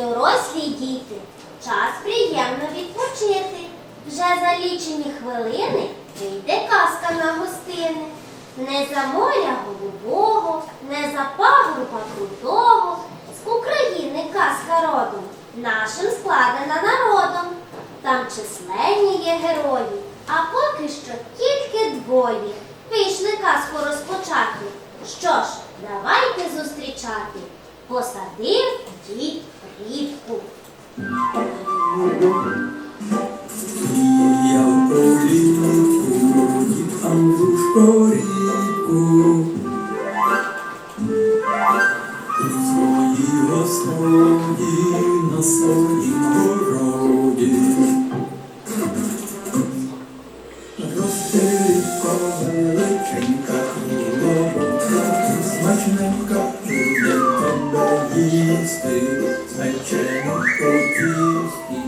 Дорослі діти, час приємно відпочити. Вже за лічені хвилини вийде казка на гостини. Не за моря голубого, не за пагорба крутого. З України казка родом, нашим складена народом. Там численні є герої, а поки що тільки двоє. Вийшли казку розпочати. Що ж, давайте зустрічати. Посадив дід на своїм городі. Росте рідко величенька, голубка, смачненька, буде тебе їсти, звечено потісті.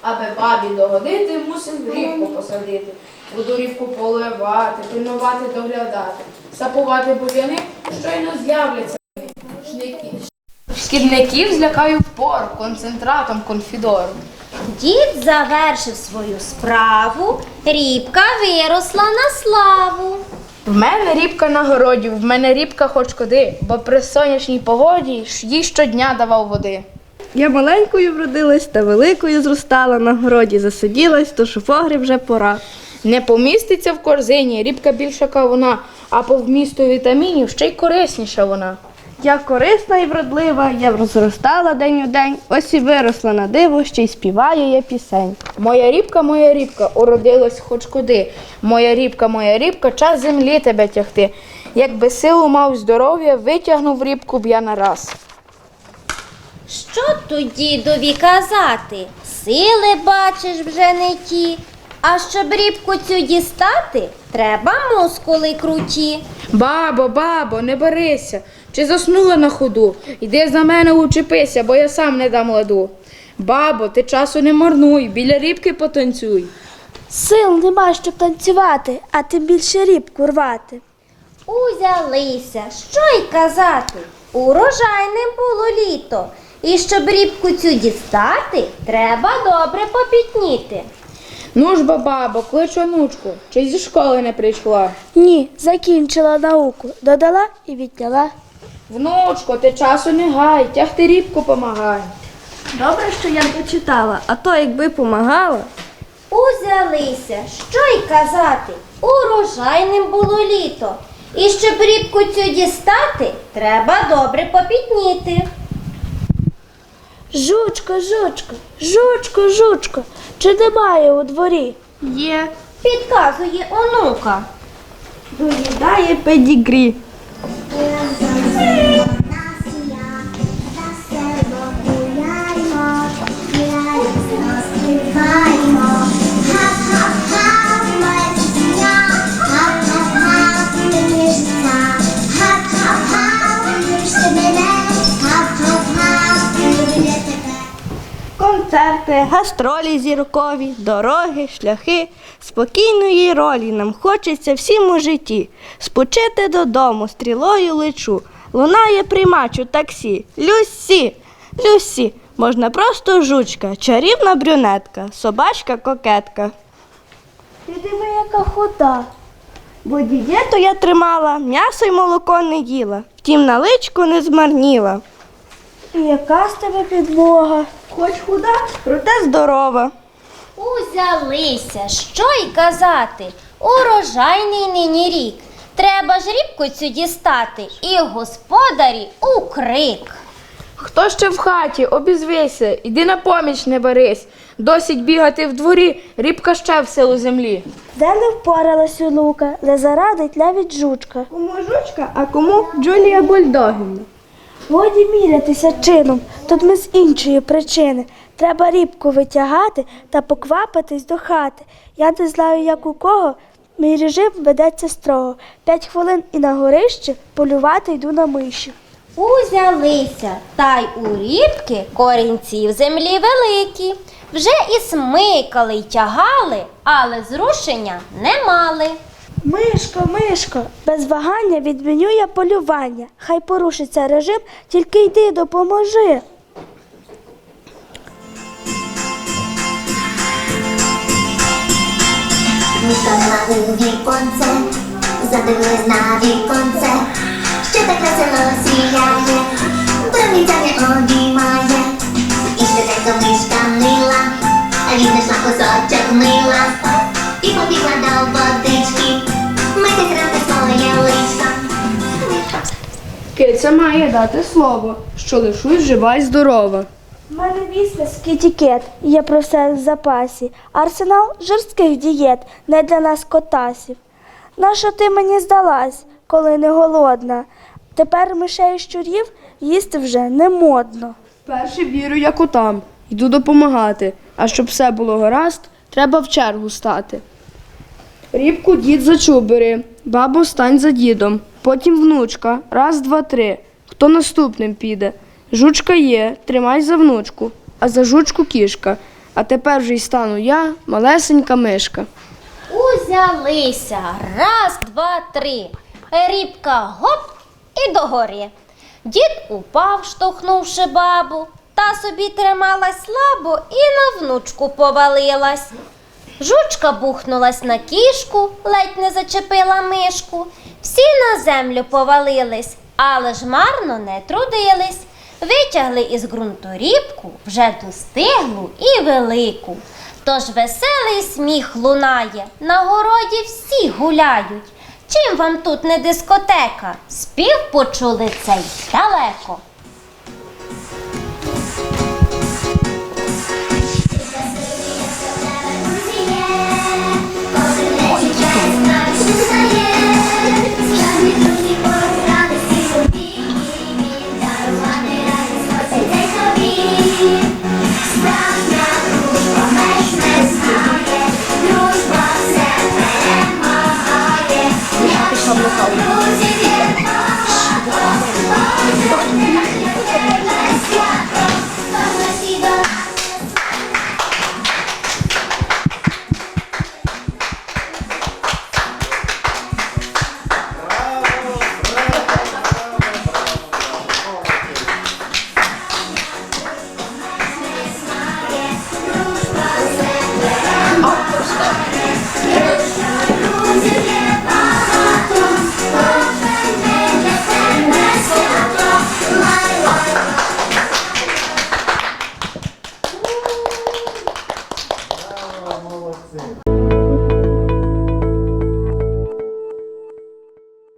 Аби бабі догодити, мусив рібку посадити. Буду рібку поливати, пильнувати, доглядати, сапувати бур'яни, щойно з'являться. Шкідників злякаю впор концентратом конфідору. Дід завершив свою справу, рібка виросла на славу. В мене рібка на городі, в мене рібка хоч куди, бо при сонячній погоді ж їй щодня давав води. Я маленькою вродилась та великою зростала на городі, засиділась, тож у погріб вже пора. Не поміститься в корзині, рібка більша кавуна, а по вмісту вітамінів ще й корисніша вона. Я корисна і вродлива, я розростала день у день, ось і виросла на диво, ще й співаю я пісень. Моя рібка, моя рібка, уродилась хоч куди. Моя рібка, моя рібка, час землі тебе тягти. Якби силу мав здоров'я, витягнув рібку б я нараз. Що тут дідові казати? Сили бачиш вже не ті. А щоб рібку цю дістати, треба мускули круті. Бабо, бабо, не берися. Чи заснула на ходу? Йди за мене учепися, бо я сам не дам ладу. Бабо, ти часу не марнуй, біля рібки потанцюй. Сил нема, щоб танцювати, а тим більше рібку рвати. Узялися, що й казати. Урожайне було літо. І щоб рібку цю дістати, треба добре попітніти. Ну ж, бо, бабо, клич онучку, чи зі школи не прийшла. Ні, закінчила науку, додала і відняла. Внучко, ти часу не гай, тягти рібку помагай. Добре, що я почитала, а то якби помагала. Узялися, що й казати. Урожайним було літо. І щоб рібку цю дістати, треба добре попітніти. Жучко, жучко, жучко, жучко, чи немає у дворі? Є, Підказує онука. доїдає педігрі. Концерти, гастролі зіркові, дороги, шляхи, спокійної ролі нам хочеться всім у житті. Спочити додому, стрілою лечу, лунає приймач у таксі. Люсі, Люсі, можна просто жучка, чарівна брюнетка, собачка кокетка. Ти диви, яка худа. Бо дієту я тримала, м'ясо й молоко не їла, втім на личку не змарніла. І яка з тебе підлога? Хоч худа, проте здорова. Узялися, що й казати. Урожайний нині рік. Треба ж рібку цю дістати, і господарі у крик. Хто ще в хаті, обізвися, іди на поміч не берись. Досить бігати в дворі, рібка ще в силу землі. Де не впоралась онука, не зарадить навіть жучка. Кому жучка, а кому Джулія Бульдогівна. Годі мірятися чином, тут ми з іншої причини. Треба рібку витягати та поквапитись до хати. Я не знаю, як у кого. Мій режим ведеться строго. П'ять хвилин і на горище полювати йду на миші. Узялися, та й у рібки корінці в землі великі. Вже і смикали й тягали, але зрушення не мали. Мишко, мишко, без вагання відміню я полювання. Хай порушиться режим, тільки йди допоможи. Станила у віконце, задивилась на віконце, що так весело сіяє, промінцями обіймає, і швиденько мишка мила, віднесла кусочок мила, і побігла до водички, мити грати своє личко. Киця має дати слово, що лишусь жива й здорова. У мене віслес кітікет, і є про все в запасі. Арсенал жорстких дієт, не для нас котасів. Нащо ти мені здалась, коли не голодна? Тепер мишей щурів їсти вже не модно. Перше вірю я котам, йду допомагати, а щоб все було гаразд, треба в чергу стати. Рібку дід за чубери, бабу стань за дідом, потім внучка, раз, два, три. Хто наступним піде? Жучка є, тримай за внучку, а за жучку кішка. А тепер вже й стану я, малесенька мишка. Узялися. Раз, два, три. Рібка гоп і догорі. Дід упав, штовхнувши бабу, та собі трималась слабо і на внучку повалилась. Жучка бухнулась на кішку, ледь не зачепила мишку. Всі на землю повалились, але ж марно не трудились. Витягли із ґрунту рібку вже достиглу і велику. Тож веселий сміх лунає, на городі всі гуляють. Чим вам тут не дискотека? Спів почули цей далеко.